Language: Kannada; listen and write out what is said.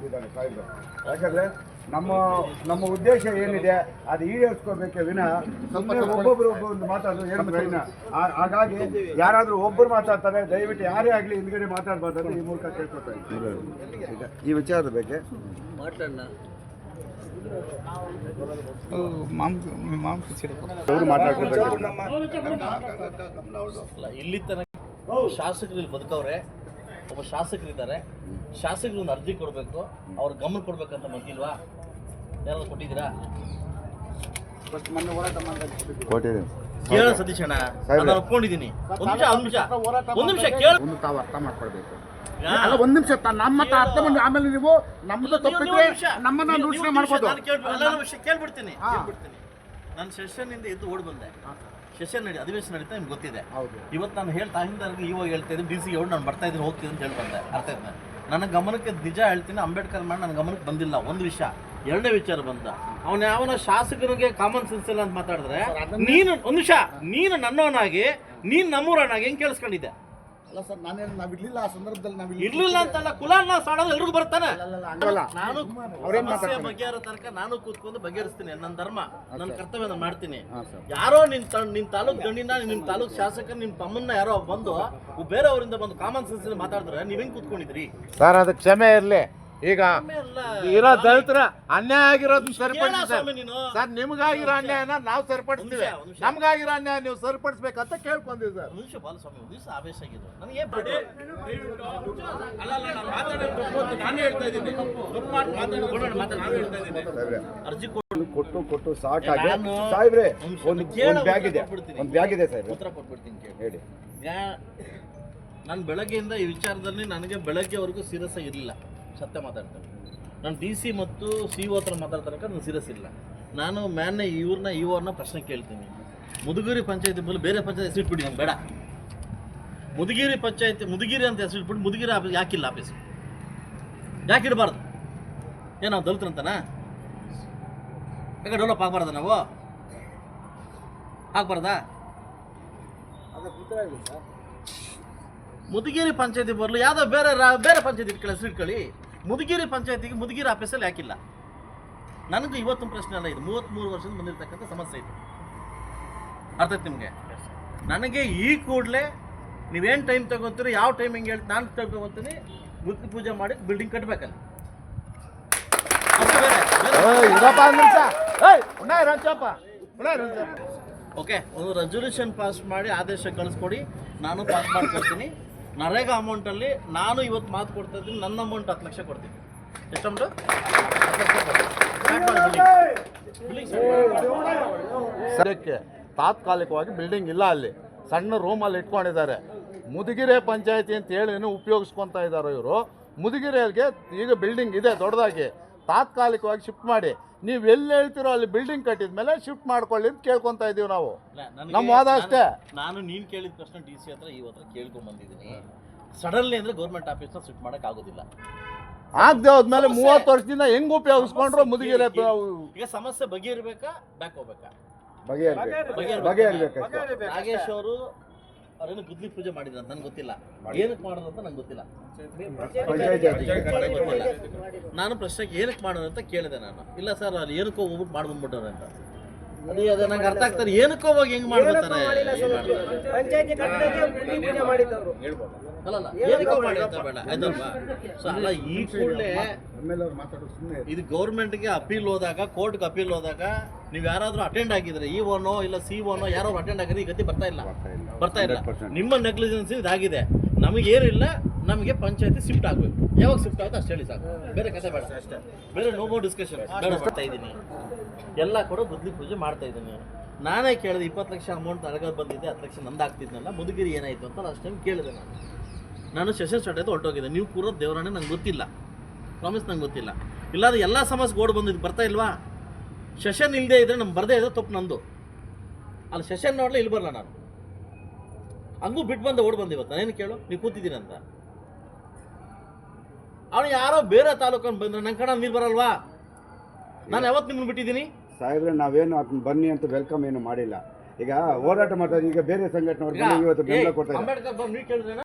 ಇದ್ದಾನೆ ಸಾಹೇಬ್ರು ಯಾಕಂದ್ರೆ ನಮ್ಮ ನಮ್ಮ ಉದ್ದೇಶ ಏನಿದೆ ಅದು ಈಡೇರಿಸ್ಕೋಬೇಕೆ ವಿನ ಸುಮ್ಮನೆ ಒಬ್ಬೊಬ್ರು ಒಬ್ಬೊಂದು ಮಾತಾಡೋದು ಏನು ವಿನ ಹಾಗಾಗಿ ಯಾರಾದರೂ ಒಬ್ಬರು ಮಾತಾಡ್ತಾರೆ ದಯವಿಟ್ಟು ಯಾರೇ ಆಗಲಿ ಹಿಂದ್ಗಡೆ ಮಾತಾಡ್ಬಾರ್ದು ಅಂತ ಈ ಮೂಲಕ ಕೇಳ್ಕೊತಾ ಇದ್ದೀನಿ ಈ ವಿಚಾರದ ಬಗ್ಗೆ ಅವರು ಮಾತಾಡ್ಕೊಬೇಕು ಇಲ್ಲಿ ತನಕ ಶಾಸಕರು ಇಲ್ಲಿ ಬದುಕವ್ರೆ ಒಬ್ಬ ಶಾಸಕರಿದ್ದಾರೆ. ಶಾಸಕರು ಒಂದು ಅರ್ಜಿ ಕೊಡಬೇಕು. ಅವ್ರ ಗಮನ ಕೊಡ್ಬೇಕಂತ ಬಂದಿಲ್ವಾ ಯಾರಾದ್ರು ಕೊಟ್ಟಿದ್ದೀರಾ? ಕೊಟ್ಟಿದ್ದೀನಿ. ಕೇಳ ಸತೀಶ್ ಅಣ್ಣ. ನಾನು ಒಪ್ಕೊಂಡಿದ್ದೀನಿ. ಒಂದು ನಿಮಿಷ ಒಂದು ನಿಮಿಷ. ಒಂದು ನಿಮಿಷ ಕೇಳ ಒಂದು ತಾವು ಅರ್ಥ ಮಾಡ್ಕೊಳ್ಬೇಕು. ಅಲ್ಲ ಒಂದ್ ನಿಮಿಷ ತ- ನಮ್ಮ ಅರ್ಥ ಮಾಡಿ ಆಮೇಲೆ ನೀವು ನಮ್ಮದು ತಪ್ಪಿದ್ರೆ ನಮ್ಮನ್ನ ದೂಷಣೆ ಮಾಡ್ಬೋದು. ಕೇಳ್ಬಿಡ್ತೀನಿ. ಕೇಳ್ಬಿಡ್ತೀನಿ. ನಾನು ಸೆಷನ್ ಇಂದ ಎದ್ದು ಓಡಿ ಬಂದೆ. ಸೆಷನ್ ನಡಿ ಅಧಿವೇಶನ ನಡೀತಾ ನಿಮ್ಗೆ ಗೊತ್ತಿದೆ. ಇವತ್ತು ನಾನು ಹೇಳ್ತಾ ಹಿಂದೆ ಇವಾಗ ಹೇಳ್ತಾ ಇದ್ದೀನಿ ಡಿ ಸಿ ಹೇಳಿ ನಾನು ಬರ್ತಾ ಇದ್ದೀನಿ ಹೋಗ್ತೀನಿ ಅಂತ ಹೇಳಿ ಬಂದೆ ಅರ್ಥ ಇದ್ದೆ ನನ್ನ ಗಮನಕ್ಕೆ ನಿಜ ಹೇಳ್ತೀನಿ ಅಂಬೇಡ್ಕರ್ ಮಾಡಿ ನನ್ನ ಗಮನಕ್ಕೆ ಬಂದಿಲ್ಲ. ಒಂದು ವಿಷಯ ಎರಡನೇ ವಿಚಾರ ಬಂದ. ಅವನ ಯಾವನ ಶಾಸಕರಿಗೆ ಕಾಮನ್ ಸೆನ್ಸ್ ಇಲ್ಲ ಅಂತ ಮಾತಾಡಿದ್ರೆ ನೀನು ಒಂದು ನಿಮಿಷ ನೀನು ನನ್ನವನಾಗಿ ನೀನು ನಮ್ಮೂರನಾಗಿ ಹೆಂಗೆ ಕೇಳಿಸ್ಕೊಂಡಿದ್ದೆ? ಅಲ್ಲ ಸರ್ ನಾನೇನು ನಾವ್ ಇರ್ಲಿಲ್ಲ ಆ ಸಂದರ್ಭದಲ್ಲಿ ನಾವು ಇಲ್ಲಿ ಇರ್ಲಿಲ್ಲ ಅಂತಲ್ಲ ಕುಲಾರ್ನ ಸಾಡೋದು ಎಲ್ರಿಗೂ ಬರ್ತಾನೆ. ನಾನು ಅವ್ರೇನ್ ಸಮಸ್ಯೆ? ಬಗೆಹರೋ ತನಕ ನಾನು ಕೂತ್ಕೊಂಡು ಬಗೆಹರಿಸ್ತೀನಿ ನನ್ನ ಧರ್ಮ ನನ್ನ ಕರ್ತವ್ಯ ನಾನು ಮಾಡ್ತೀನಿ. ಯಾರೋ ನಿನ್ ನಿನ್ ತಾಲೂಕ್ ಗಂಡಿನ ನಿಮ್ ತಾಲೂಕ್ ಶಾಸಕ ನಿಮ್ ತಮ್ಮನ್ನ ಯಾರೋ ಬಂದು ಬೇರೆಯವರಿಂದ ಬಂದು ಕಾಮನ್ ಸೆನ್ಸ್ ಮಾತಾಡಿದ್ರೆ ನೀವ್ ಹೆಂಗ್ ಕೂತ್ಕೊಂಡಿದ್ರಿ ಸರ್ ಅದಕ್ಕೆ ಕ್ಷಮೆ ಇರ್ಲಿ. ಈಗ ಇರೋ ದಲಿತರ ಅನ್ಯಾಯ ಆಗಿರೋದು ಸರಿಪಡಿಸಿ ಕೇಳ ಸರ್ ಸರ್ ನಿಮ್ಗಾಗಿರೋ ಅನ್ಯಾಯನ ನಾವು ಸರಿಪಡಿಸ್ತೀವಿ. ನಮ್ಗಾಗಿರೋ ಅನ್ಯಾಯ ನೀವು ಸರಿಪಡಿಸ್ಬೇಕಂತ ಕೇಳ್ಕೊಂತೀವಿ ಸರ್. ಕೊಟ್ಟು ಕೊಟ್ಟು ಸಾಕಾಗಿ ಸಾಹೇಬ್ರೆ ಒಂದು ಬ್ಯಾಗ್ ಇದೆ. ಒಂದು ಬ್ಯಾಗ್ ಇದೆ ಉತ್ತರ ಕೊಟ್ಬಿಡ್ತೀನಿ ಹೇಳಿ. ನಾನು ಬೆಳಗ್ಗೆಯಿಂದ ಈ ವಿಚಾರದಲ್ಲಿ ನನಗೆ ಬೆಳಗ್ಗೆವರೆಗೂ ಸೀರಿಯಸ್ ಇರಲಿಲ್ಲ ಸತ್ಯ ಮಾತಾಡ್ತೇನೆ ನಾನು ಡಿ ಸಿ ಮತ್ತು ಸಿ ಒ ಹತ್ರ ಮಾತಾಡ್ತಾನಕ ನನ್ನ ನಾನು ಸೀರಿಯಸ್ ಇಲ್ಲ. ನಾನು ಮ್ಯಾನ್ನ ಇವ್ರನ್ನ ಇವ್ರನ್ನ ಪ್ರಶ್ನೆ ಕೇಳ್ತೀನಿ. ಮುದುಗಿರಿ ಪಂಚಾಯತಿ ಬದಲು ಬೇರೆ ಪಂಚಾಯತ್ ಹೆಸರಿಟ್ಬಿಡಿ ನಾನು ಬೇಡ. ಮುದುಗಿರಿ ಪಂಚಾಯತಿ, ಮುದುಗಿರಿ ಅಂತ ಹೆಸರಿಟ್ಬಿಟ್ಟು ಮುದುಗಿರಿ ಆಫೀಸ್, ಯಾಕಿಲ್ಲ ಆಫೀಸ್? ಯಾಕೆ ಇಡಬಾರ್ದು? ಏನು ನಾವು ದಲಿತರಂತನಾ ಯಾಕೆ ಡೆವಲಪ್ ಆಗಬಾರ್ದ ನಾವು? ಆಗ್ಬಾರ್ದಾ? ಮುದುಗೇರಿ ಪಂಚಾಯತಿ ಬರಲು ಯಾವುದೋ ಬೇರೆ ರಾ- ಬೇರೆ ಪಂಚಾಯತಿ ಇಟ್ಕೊಳ್ಳಿ ಹೆಸರು ಇಟ್ಕೊಳ್ಳಿ ಮುದುಗಿರಿ ಪಂಚಾಯತಿಗೆ ಮುದಗಿರಿ ಆಫೀಸಲ್ಲಿ ಯಾಕಿಲ್ಲ ನನಗೆ ಇವತ್ತಿನ ಪ್ರಶ್ನೆ ಅಲ್ಲ ಇದು. ಮೂವತ್ತ್ಮೂರು ವರ್ಷದಿಂದ ಬಂದಿರತಕ್ಕಂಥ ಸಮಸ್ಯೆ ಇದು. ಅರ್ಥ ಆಯ್ತು ನಿಮಗೆ? ನನಗೆ ಈ ಕೂಡಲೇ ನೀವೇನು ಟೈಮ್ ತಗೋತೀರಿ ಯಾವ ಟೈಮಿಂಗ್ ಹೇಳಿ ನಾನು ತಗೋತೀನಿ. ಗುತ್ತಿ ಪೂಜೆ ಮಾಡಿ ಬಿಲ್ಡಿಂಗ್ ಕಟ್ಟಬೇಕಲ್ಲ ಓಕೆ ಒಂದು ರೆಸೊಲ್ಯೂಷನ್ ಪಾಸ್ ಮಾಡಿ ಆದೇಶ ಕಳಿಸ್ಕೊಡಿ. ನಾನು ಪಾಸ್ ಮಾಡ್ಕೊಡ್ತೀನಿ. ನರೇಗಾ ಅಮೌಂಟಲ್ಲಿ ನಾನು ಇವತ್ತು ಮಾತು ಕೊಡ್ತಾ ಇದ್ದೀನಿ ನನ್ನ ಅಮೌಂಟ್ ಹತ್ತು ಲಕ್ಷ ಕೊಡ್ತೀನಿ. ಎಷ್ಟು ಅಮೌಂಟು ಸದ್ಯಕ್ಕೆ ತಾತ್ಕಾಲಿಕವಾಗಿ ಬಿಲ್ಡಿಂಗ್ ಇಲ್ಲ ಅಲ್ಲಿ. ಸಣ್ಣ ರೂಮಲ್ಲಿ ಇಟ್ಕೊಂಡಿದ್ದಾರೆ. ಮುದುಗಿರೆ ಪಂಚಾಯತಿ ಅಂತ ಹೇಳಿ ಏನು ಉಪಯೋಗಿಸ್ಕೊತಾ ಇದ್ದಾರೆ ಇವರು. ಮುದುಗಿರೆಗೆ ಈಗ ಬಿಲ್ಡಿಂಗ್ ಇದೆ ದೊಡ್ಡದಾಗಿ. ತಾತ್ಕಾಲಿಕವಾಗಿ ಶಿಫ್ಟ್ ಮಾಡಿ. ನೀವು ಎಲ್ಲಿ ಹೇಳ್ತಿರೋ ಅಲ್ಲಿ ಬಿಲ್ಡಿಂಗ್ ಕಟ್ಟಿದ ಮೇಲೆ ಶಿಫ್ಟ್ ಮಾಡ್ಕೊಳ್ಳಿ ಅಂತ ಕೇಳ್ಕೊತಾ ಇದೀವಿ ನಾವು. ನಮ್ಮ ವಾದ ಅಷ್ಟೇ. ನಾನು ನೀನು ಕೇಳಿದ ಪ್ರಶ್ನೆ ಡಿ ಸಿ ಹತ್ರ ಹತ್ರ ಕೇಳ್ಕೊಂಡ್ ಬಂದಿದ್ದೀನಿ ಸಡನ್ಲಿ ಅಂದ್ರೆ ಗೌರ್ಮೆಂಟ್ ಆಫೀಸ್ನ ಶಿಫ್ಟ್ ಮಾಡಕ್ ಆಗೋದಿಲ್ಲ. ಆಗದೆ ಹೋದ್ಮೇಲೆ ಮೂವತ್ತು ವರ್ಷದಿಂದ ಹೆಂಗ್ ಉಪಯೋಗಿಸ್ಕೊಂಡ್ರು ಮುದುಗಿರೆ ಈಗ ಸಮಸ್ಯೆ ಬಗೆಹರಿಬೇಕಾ? ಬ್ಯಾಕ್ ಹೋಗ್ಬೇಕಾ? ಬಗೆಹರಿ ಬಗೆಹರ್ಬೇಕಷ್ಟೇ ನಾಗೇಶ್ ಅವರು ಅವ್ರೇನು ಗುದ್ಲಿ ಪೂಜೆ ಮಾಡಿದ್ರು ಅಂತ ನನ್ಗೆ ಗೊತ್ತಿಲ್ಲ. ಏನಕ್ಕೆ ಮಾಡೋದು ಅಂತ ನಂಗೆ ಗೊತ್ತಿಲ್ಲ. ನಾನು ಪ್ರಶ್ನೆಗೆ ಏನಕ್ಕೆ ಮಾಡೋದು ಅಂತ ಕೇಳಿದೆ ನಾನು. ಇಲ್ಲ ಸರ್ ಅಲ್ಲಿ ಏನಕ್ಕೋ ಹೋಗ್ಬಿಟ್ಟು ಮಾಡಿ ಬಂದ್ಬಿಟ್ಟವ್ರೆ ಅಂತ. ಅದೇ ಅದು ನಂಗೆ ಅರ್ಥ ಆಗ್ತಾರೆ ಏನಕ್ಕೋ ಹೋಗಿ ಹೆಂಗ್ ಮಾಡ್ಬಿಡ್ತಾರೆ. ಮಾಡ್ತಾರೆ? ಪಂಚಾಯತಿ ಕಟ್ಟಡಕ್ಕೆ ಪೂಜೆ ಮಾಡಿದ್ದವರು. ಅಲ್ಲಲ್ಲ ಏನಕ್ಕೋ ಮಾಡಿ ಅಂತ ಬೇಡ. ಆಯ್ತಲ್ವಾ? ಸೊ ಅಲ್ಲ ಈ ಕೂಡಲೇ ಆಮೇಲೆ ಅವ್ರು ಮಾತಾಡೋದು ಸುಮ್ಮನೆ ಇದು ಗೌರ್ಮೆಂಟ್ಗೆ ಅಪೀಲ್ ಹೋದಾಗ ಕೋರ್ಟ್ಗೆ ಅಪೀಲ್ ಹೋದಾಗ ನೀವು ಯಾರಾದ್ರೂ ಅಟೆಂಡ್ ಆಗಿದ್ರೆ ಇ ಒನೋ ಇಲ್ಲ ಸಿ ಒನೋ ಯಾರೋ ಅಟೆಂಡ್ ಆಗಿದ್ರೆ ಈ ಗತಿ ಬರ್ತಾ ಇಲ್ಲ. ಬರ್ತಾ ಇಲ್ಲ. 100%. ನಿಮ್ಮ ನೆಗ್ಲಿಜೆನ್ಸ್ ಇದಾಗಿದೆ. ನಮಗೇನಿಲ್ಲ ನಮಗೆ ಪಂಚಾಯತಿ ಶಿಫ್ಟ್ ಆಗಬೇಕು. ಯಾವಾಗ ಶಿಫ್ಟ್ ಆಗುತ್ತೆ ಅಷ್ಟು ಹೇಳಿ ಸಾಕು. ಬೇರೆ ಕಥೆ ಬೇಡ. ಅಷ್ಟೇ ಬೇರೆ ನೋ ಮೋ ಡಿಸ್ಕಷನ್ ಮಾಡ್ತಾ ಇದ್ದೀನಿ. ಎಲ್ಲ ಕೂಡ ಬುದ್ಧಿ ಪೂಜೆ ಮಾಡ್ತಾ ಇದ್ದೀನಿ. ನಾನೇ ಕೇಳಿದೆ ಇಪ್ಪತ್ತು ಲಕ್ಷ ಅಮೌಂಟ್ ನನಗೆ ಬಂದಿದೆ ಹತ್ತು ಲಕ್ಷ ನಂದು ಆಗ್ತಿದ್ನಲ್ಲ ಮುದುಗಿರಿ ಏನಾಯಿತು ಅಂತ ಲಾಸ್ಟ್ ಟೈಮ್ ಕೇಳಿದೆ ನಾನು. ನಾನು ಸೆಷನ್ ಸ್ಟಾರ್ಟ್ ಆಯಿತು ಹೊರಟೋಗಿದೆ ನೀವು ಪೂರ ದೇವರಾಣೆ ನಂಗೆ ಗೊತ್ತಿಲ್ಲ. ಪ್ರಾಮಿಸ್ ನಂಗೆ ಗೊತ್ತಿಲ್ಲ. ಇಲ್ಲಾಂದ್ರೆ ಎಲ್ಲ ಸಮಸ್ಯೆ ಓಡ್ ಬಂದಿದ್ದು ಬರ್ತಾ ಇಲ್ವಾ? ಸೆಷನ್ ಇಲ್ಲದೆ ಇದ್ರೆ ನಮ್ಗೆ ಬರದೇ ಇದ್ದರೆ ತಪ್ಪು ನಂದು. ಅಲ್ಲಿ ಸೆಷನ್ ನೋಡಲಿ ಇಲ್ಲಿ ಬರಲ್ಲ ನಾನು. ಹಂಗೂ ಬಿಟ್ಟು ಬಂದು ಓಡ್ ಬಂದಿವತ್ತು. ನಾನೇನು ಕೇಳು? ನೀವು ಕೂತಿದ್ದೀನಿ ಅಂತ ಅವನು ಯಾರೋ ಬೇರೆ ತಾಲೂಕನ್ನು ಬಂದ್ರೆ ನನ್ ಕಡೆ ನೀರು ಬರಲ್ವಾ? ನಾನು ಯಾವತ್ತು ನಿಮ್ಮನ್ನು ಬಿಟ್ಟಿದ್ದೀನಿ? ಸಾಹೇಬ್ರೆ ನಾವೇನು ಅದನ್ನ ಬನ್ನಿ ಅಂತ ವೆಲ್ಕಮ್ ಏನು ಮಾಡಿಲ್ಲ. ಈಗ ಹೋರಾಟ ಮಾಡ್ತಾರೆ ಈಗ ಬೇರೆ ಸಂಘಟನೆ ಇವತ್ತು ಬೆಂಬಲ ಕೊಡ್ತಾ ಇದ್ದಾರೆ. ಅಂಬೇಡ್ಕರ್ ಬಂದು ಕೇಳಿದ್ರೆ